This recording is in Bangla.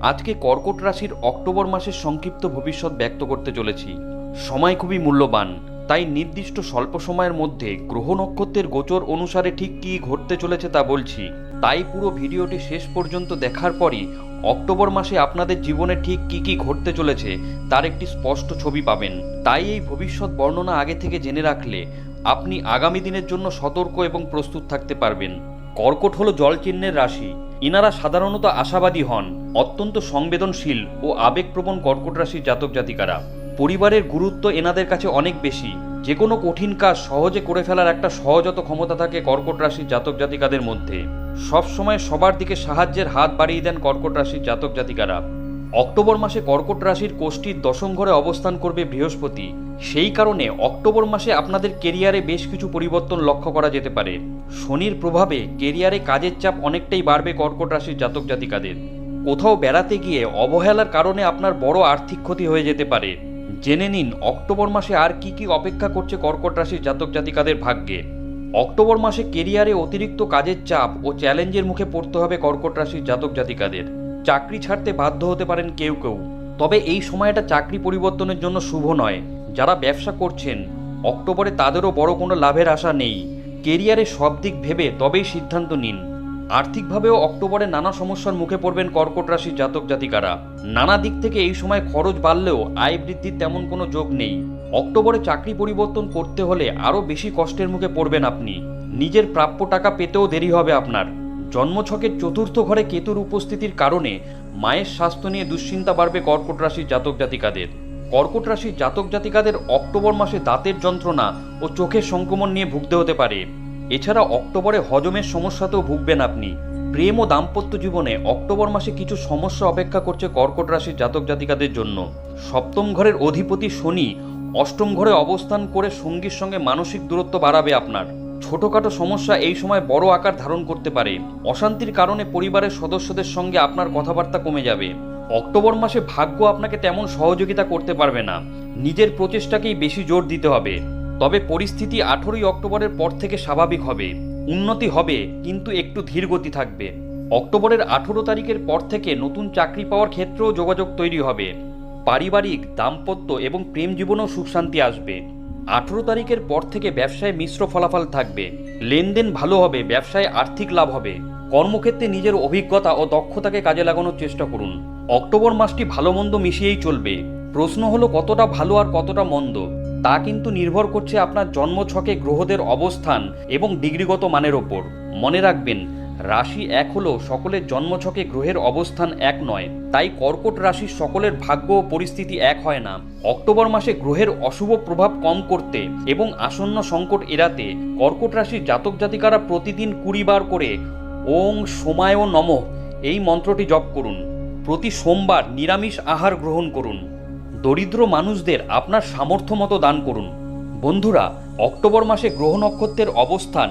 আজকে কর্কট রাশির অক্টোবর মাসের সংক্ষিপ্ত ভবিষ্যৎ ব্যক্ত করতে চলেছি। সময় খুবই মূল্যবান, তাই নির্দিষ্ট স্বল্প সময়ের মধ্যে গ্রহ নক্ষত্রের গোচর অনুসারে ঠিক কী ঘটতে চলেছে তা বলছি। তাই পুরো ভিডিওটি শেষ পর্যন্ত দেখার পরই অক্টোবর মাসে আপনাদের জীবনে ঠিক কী কী ঘটতে চলেছে, তার একটি স্পষ্ট ছবি পাবেন। তাই এই ভবিষ্যৎ বর্ণনা আগে থেকে জেনে রাখলে আপনি আগামী দিনের জন্য সতর্ক এবং প্রস্তুত থাকতে পারবেন। কর্কট হলো জলচিহ্নের রাশি ইনারা সাধারণত আশাবাদী হন, অত্যন্ত সংবেদনশীল ও আবেগপ্রবণ কর্কট রাশির জাতক জাতিকারা। পরিবারের গুরুত্ব এনাদের কাছে অনেক বেশি। যে কোনো কঠিন কাজ সহজে করে ফেলার একটা সহজত ক্ষমতা থাকে কর্কট রাশির জাতক জাতিকাদের মধ্যে। সবসময় সবার দিকে সাহায্যের হাত বাড়িয়ে দেন কর্কট রাশির জাতক জাতিকারা। অক্টোবর মাসে কর্কট রাশির কোষ্ঠীর দশম ঘরে অবস্থান করবে বৃহস্পতি। সেই কারণে অক্টোবর মাসে আপনাদের কেরিয়ারে বেশ কিছু পরিবর্তন লক্ষ্য করা যেতে পারে। শনির প্রভাবে কেরিয়ারে কাজের চাপ অনেকটাই বাড়বে কর্কট রাশির জাতক জাতিকাদের। কোথাও বেড়াতে গিয়ে অবহেলার কারণে আপনার বড় আর্থিক ক্ষতি হয়ে যেতে পারে। জেনে নিন, অক্টোবর মাসে আর কি কি অপেক্ষা করছে কর্কট রাশির জাতক জাতিকাদের ভাগ্যে। অক্টোবর মাসে কেরিয়ারে অতিরিক্ত কাজের চাপ ও চ্যালেঞ্জের মুখে পড়তে হবে কর্কট রাশির জাতক জাতিকাদের। চাকরি ছাড়তে বাধ্য হতে পারেন কেউ কেউ। তবে এই সময়টা চাকরি পরিবর্তনের জন্য শুভ নয়। যারা ব্যবসা করছেন, অক্টোবরে তাদেরও বড় কোনো লাভের আশা নেই। কেরিয়ারে সব দিক ভেবে তবেই সিদ্ধান্ত নিন। আর্থিকভাবেও অক্টোবরে নানা সমস্যার মুখে পড়বেন কর্কট রাশির জাতক জাতিকারা। নানা দিক থেকে এই সময় খরচ বাড়লেও আয় বৃদ্ধির তেমন কোনো যোগ নেই। অক্টোবরে চাকরি পরিবর্তন করতে হলে আরও বেশি কষ্টের মুখে পড়বেন আপনি। নিজের প্রাপ্য টাকা পেতেও দেরি হবে আপনার। জন্মছকের চতুর্থ ঘরে কেতুর উপস্থিতির কারণে মায়ের স্বাস্থ্য নিয়ে দুশ্চিন্তা বাড়বে কর্কট রাশির জাতক জাতিকাদের। কর্কট রাশির জাতক জাতিকাদের অক্টোবর মাসে দাঁতের যন্ত্রণা ও চোখের সংক্রমণ নিয়ে ভুগতে হতে পারে। এছাড়া অক্টোবরে হজমের সমস্যাতেও ভুগবেন আপনি। প্রেম ও দাম্পত্য জীবনে অক্টোবর মাসে কিছু সমস্যা অপেক্ষা করছে কর্কট রাশির জাতক জাতিকাদের জন্য। সপ্তম ঘরের অধিপতি শনি অষ্টম ঘরে অবস্থান করে সঙ্গীর সঙ্গে মানসিক দূরত্ব বাড়াবে আপনার। ছোটখাটো সমস্যা এই সময় বড় আকার ধারণ করতে পারে। অশান্তির কারণে পরিবারের সদস্যদের সঙ্গে আপনার কথাবার্তা কমে যাবে। অক্টোবর মাসে ভাগ্য আপনাকে তেমন সহযোগিতা করতে পারবে না। নিজের প্রচেষ্টাকেই বেশি জোর দিতে হবে। তবে পরিস্থিতি আঠেরোই অক্টোবরের পর থেকে স্বাভাবিক হবে। উন্নতি হবে, কিন্তু একটু ধীর গতি থাকবে। অক্টোবরের আঠেরো তারিখের পর থেকে নতুন চাকরি পাওয়ার ক্ষেত্রেও যোগাযোগ তৈরি হবে। পারিবারিক, দাম্পত্য এবং প্রেম জীবনেও সুখ শান্তি আসবে। আঠেরো তারিখের পর থেকে ব্যবসায় মিশ্র ফলাফল থাকবে। লেনদেন ভালো হবে, ব্যবসায় আর্থিক লাভ হবে। কর্মক্ষেত্রে নিজের অভিজ্ঞতা ও দক্ষতাকে কাজে লাগানোর চেষ্টা করুন। অক্টোবর মাসটি ভালো মন্দ মিশিয়েই চলবে। প্রশ্ন হলো, কতটা ভালো আর কতটা মন্দ? তা কিন্তু নির্ভর করছে আপনার জন্মছকে গ্রহদের অবস্থান এবং ডিগ্রিগত মানের ওপর। মনে রাখবেন রাশি এক হলেও সকলের জন্মছকে গ্রহের অবস্থান এক নয়, তাই কর্কট রাশির সকলের ভাগ্য ও পরিস্থিতি এক হয় না। অক্টোবর মাসে গ্রহের অশুভ প্রভাব কম করতে এবং আসন্ন সংকট এড়াতে কর্কট রাশির জাতক জাতিকারা প্রতিদিন কুড়ি বার করে ওং সময় নম এই মন্ত্রটি জপ করুন। প্রতি সোমবার নিরামিষ আহার গ্রহণ করুন। দরিদ্র মানুষদের আপনার সামর্থ্য মতো দান করুন। বন্ধুরা, অক্টোবর মাসে গ্রহ নক্ষত্রের অবস্থান